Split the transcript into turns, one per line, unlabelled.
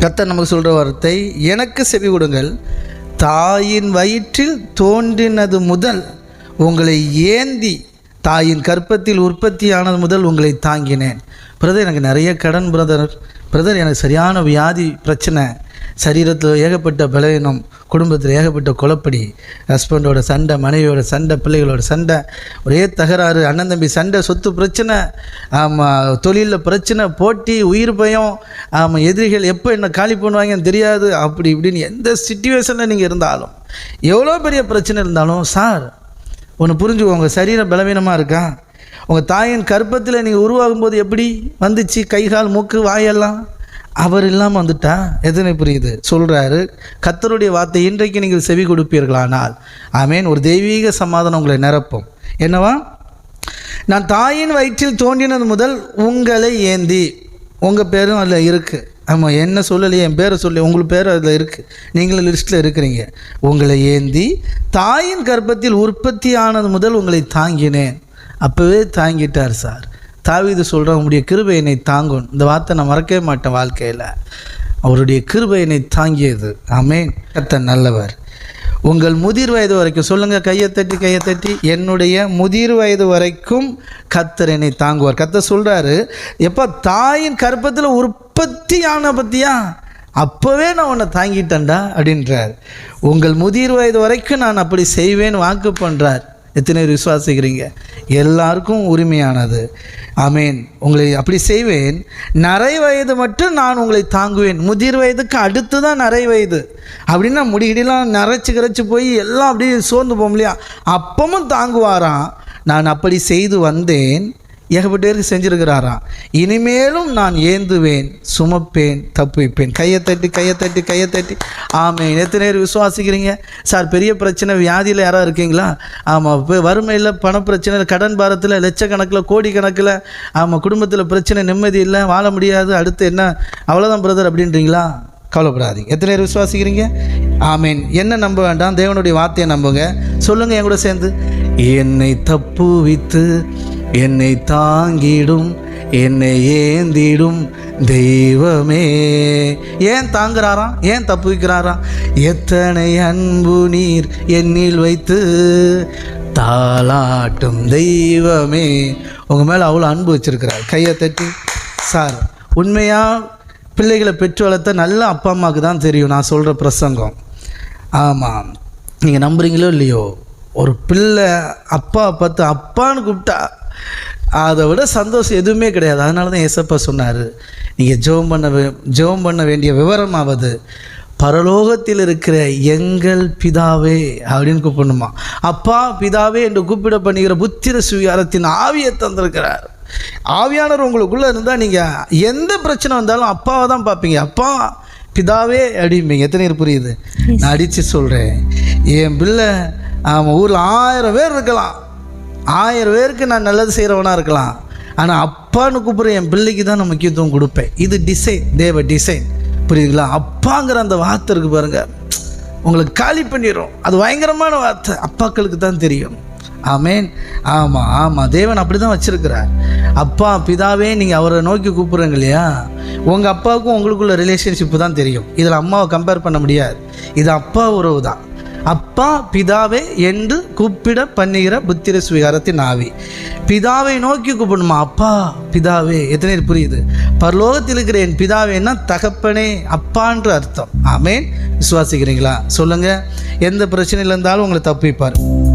கத்தர் நமக்கு சொல்கிற வார்த்தை எனக்கு செவி கொடுங்கள். தாயின் வயிற்றில் தோன்றினது முதல் உங்களை ஏந்தி தாயின் கற்பத்தில் உற்பத்தியானது முதல் உங்களை தாங்கினேன். பிரதர் எனக்கு நிறைய கடன் பிரதர். பிரதர் எனக்கு சரியான வியாதி பிரச்சனை. சரீரத்தில் ஏகப்பட்ட பலவீனம் குடும்பத்தில் ஏகப்பட்ட குழப்படி ஹஸ்பண்டோட சண்டை மனைவியோட சண்டை பிள்ளைகளோட சண்டை ஒரே தகராறு அண்ணன் தம்பி சண்டை சொத்து பிரச்சனை ஆமாம் தொழிலில் பிரச்சனை போட்டி உயிர் பயம் ஆமாம் எதிரிகள் எப்போ என்ன காலி பண்ணுவாங்கன்னு தெரியாது அப்படி இப்படின்னு எந்த சுச்சுவேஷனில் நீங்கள் இருந்தாலும் எவ்வளோ பெரிய பிரச்சனை இருந்தாலும் சார் ஒன்று புரிஞ்சுக்கோங்க சரீரம் பலவீனமாக இருக்கா? உங்கள் தாயின் கர்ப்பத்தில் நீங்கள் உருவாகும்போது எப்படி வந்துச்சு? கை கால் மூக்கு வாயெல்லாம்? அவர் இல்லாமல் வந்துட்டா? எதனை புரியுது? சொல்கிறாரு கத்தருடைய வார்த்தை இன்றைக்கு நீங்கள் செவி கொடுப்பீர்களானால் ஆமேன். ஒரு தெய்வீக சமாதானம் உங்களை நிரப்பும். என்னவா? நான் தாயின் வயிற்றில் தோன்றினது முதல் உங்களை ஏந்தி. உங்கள் பேரும் அதில் இருக்குது ஆமாம் என்ன சொல்லலையே என் பேரை சொல்லி உங்களுக்கு பேர் அதில் இருக்குது நீங்களும் லிஸ்ட்டில் இருக்கிறீங்க. உங்களை ஏந்தி தாயின் கர்ப்பத்தில் உற்பத்தி ஆனது முதல் உங்களை தாங்கினேன். அப்போவே தாங்கிட்டார் சார். தாவிது சொல்கிற உங்களுடைய கிருபை என்னை தாங்கும். இந்த வார்த்தை நான் மறக்கவே மாட்டேன் வாழ்க்கையில். அவருடைய கிருபை என்னை தாங்கியது. ஆமேன். கத்த நல்லவர். உங்கள் முதிர் வயது வரைக்கும் சொல்லுங்கள் கையை தட்டி கையை தட்டி. என்னுடைய முதிர் வயது வரைக்கும் கத்தர் என்னை தாங்குவார். கத்தர் சொல்கிறாரு எப்போ தாயின் கற்பத்தில் உற்பத்தி ஆன பற்றியா அப்போவே நான் உன்னை தாங்கிட்டேன்டா அப்படின்றார். உங்கள் முதிர் வயது வரைக்கும் நான் அப்படி செய்வேன்னு வாக்கு பண்ணுறார் எத்தனை பேர் விசுவாசிக்கிறீங்க? எல்லாருக்கும் உரிமையானது. அமேன் உங்களை அப்படி செய்வேன். நரை வயது மட்டும் நான் உங்களை தாங்குவேன். முதிர் வயதுக்கு அடுத்து தான் நரை வயது. அப்படின்னா முடிகிடலாம் நரைச்சி கரைச்சி போய் எல்லாம் அப்படியே சோர்ந்து போகும் இல்லையா? அப்பவும் தாங்குவாராம். நான் அப்படி செய்து வந்தேன். ஏகப்பட்ட பேருக்கு செஞ்சுருக்கிறாரா? இனிமேலும் நான் ஏந்துவேன் சுமப்பேன் தப்புவிப்பேன். கையை தட்டி கையை தட்டி கையை தட்டி. ஆமாம் எத்தனை பேர் விசுவாசிக்கிறீங்க? சார் பெரிய பிரச்சனை வியாதியில் யாராவது இருக்கீங்களா? ஆமாம் இப்போ வறுமையில் பணப்பிரச்சனை கடன் பாரத்தில் லட்சக்கணக்கில் கோடி கணக்கில் ஆமாம் குடும்பத்தில் பிரச்சனை நிம்மதி இல்லை வாழ முடியாது அடுத்து என்ன? அவ்வளோதான் பிரதர் அப்படின்றீங்களா? கவலைப்படாதீங்க. எத்தனை பேர் விசுவாசிக்கிறீங்க? ஆமீன். என்ன நம்ப வேண்டாம்? தேவனுடைய வார்த்தையை நம்புங்க. சொல்லுங்கள் என் கூட சேர்ந்து. என்னை தப்பு வித்து என்னை தாங்கிடும் என்னை ஏந்திடும் தெய்வமே. ஏன் தாங்குறாராம்? ஏன் தப்புவிக்கிறாராம்? எத்தனை அன்பு நீர் என்னில் வைத்து தாளாட்டும் தெய்வமே. உங்கள் மேலே அவ்வளோ அன்பு வச்சுருக்கிறார். கையை தட்டி சார் உண்மையாக பிள்ளைகளை பெற்று வளர்த்த நல்ல அப்பா அம்மாவுக்கு தான் தெரியும் நான் சொல்கிற பிரசங்கம். ஆமாம் நீங்கள் நம்புறீங்களோ இல்லையோ ஒரு பிள்ளை அப்பா பார்த்து அப்பான்னு கூப்பிட்டா அதை விட சந்தோஷம் எதுவுமே கிடையாது. அதனால தான் ஏசப்பா சொன்னார் நீங்கள் ஜெபம் பண்ண வே- ஜெபம் பண்ண வேண்டிய விவரமாவது பரலோகத்தில் இருக்கிற எங்கள் பிதாவே அப்படின்னு கூப்பிடணுமா? அப்பா பிதாவே என்று கூப்பிட பண்ணுகிற புத்திர சுவிகாரத்தின் ஆவியை தந்திருக்கிறார். ஆவியானவர் உங்களுக்குள்ளே இருந்தால் நீங்கள் எந்த பிரச்சனை வந்தாலும் அப்பாவை தான் பார்ப்பீங்க. அப்பா பிதாவே அப்படிம்பீங்க. எத்தனை பேர் புரியுது? நான் அடித்து சொல்கிறேன் என் பிள்ளை ஆமாம் ஊரில் ஆயிரம் பேர் இருக்கலாம். ஆயிரம் பேருக்கு நான் நல்லது செய்கிறவனாக இருக்கலாம். ஆனால் அப்பான்னு கூப்பிட்ற என் பிள்ளைக்கு தான் நான் முக்கியத்துவம் கொடுப்பேன். இது டிசைன் தேவ டிசைன் புரியுதுங்களா? அப்பாங்கிற அந்த வார்த்தை இருக்குது பாருங்கள் உங்களுக்கு காலி பண்ணிடும் அது பயங்கரமான வார்த்தை. அப்பாக்களுக்கு தான் தெரியும். ஆமேன். ஆமாம் ஆமாம் தேவன் அப்படி தான் வச்சுருக்கிறார். அப்பா பிதாவே நீங்கள் அவரை நோக்கி கூப்பிட்றீங்க இல்லையா? உங்கள் அப்பாவுக்கும் உங்களுக்குள்ள ரிலேஷன்ஷிப்பு தான் தெரியும். இதில் அம்மாவை கம்பேர் பண்ண முடியாது. இது அப்பா உறவு தான் அப்பா பிதாவே என்று கூப்பிட பண்ணுகிற புத்திர சுவீகாரத்தின் ஆவி. பிதாவை நோக்கி கூப்பிடணுமா? அப்பா பிதாவே எத்தனை புரியுது? பரலோகத்தில் இருக்கிற என் பிதாவேன்னா தகப்பனே அப்பான்ற அர்த்தம். ஆமேன். விசுவாசிக்கிறீங்களா? சொல்லுங்கள் எந்த பிரச்சனையில் இருந்தாலும் உங்களை தப்பிப்பார்.